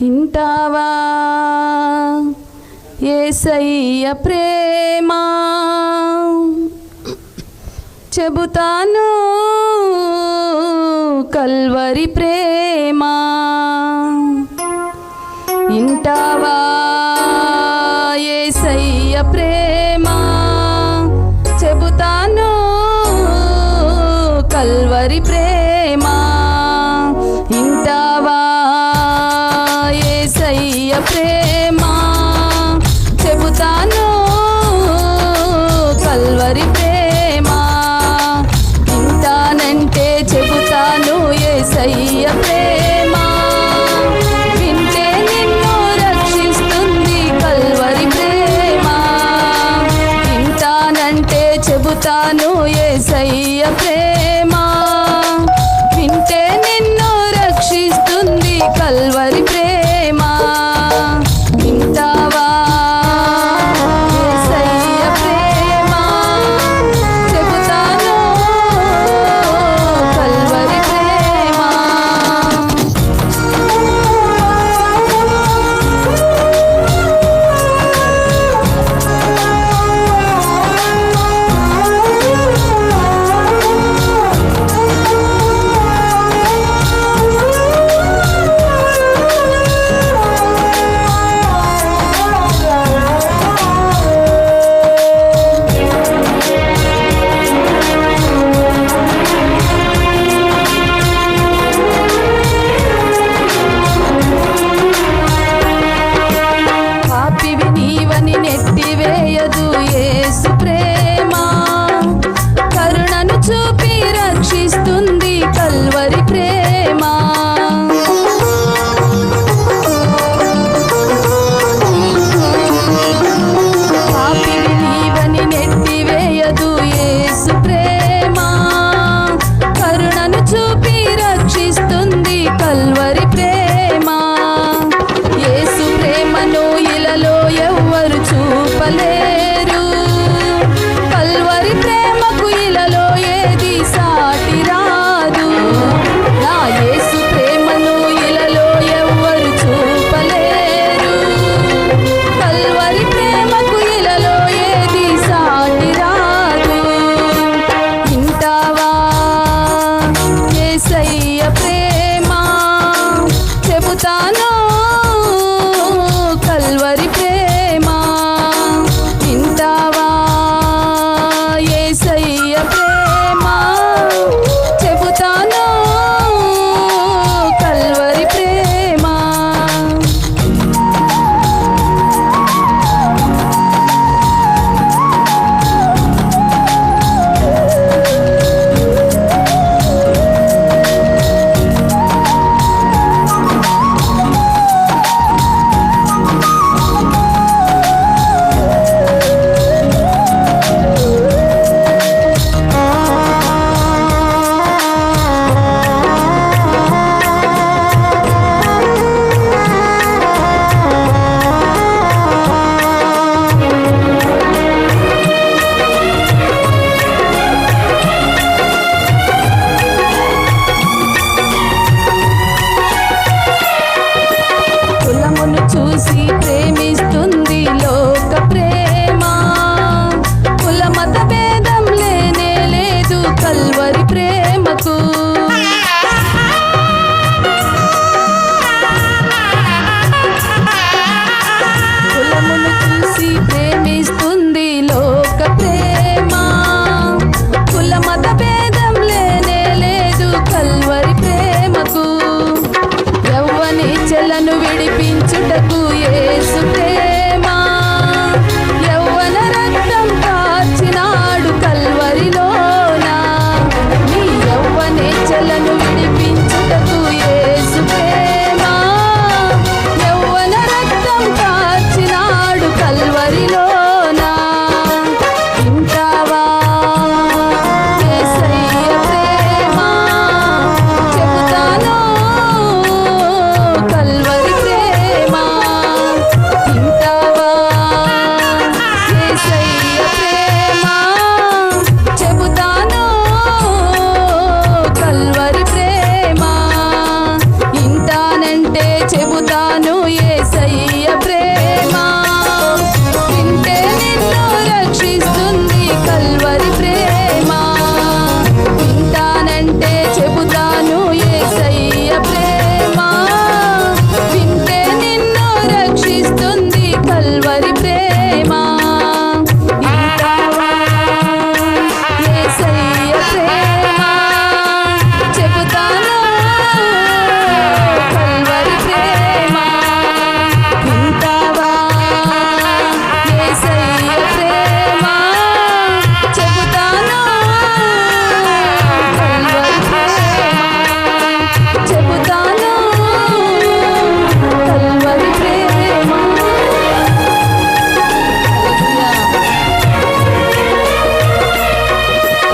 ఇంటావా ఏసయ్య ప్రేమా. చెబుతాను కల్వరి ప్రేమా. ఇంటావా ప్రేమ చెబుతాను. కల్వరి ప్రేమ వింటానంటే చెబుతాను. ఏ సయ్య ప్రేమ. Calvary te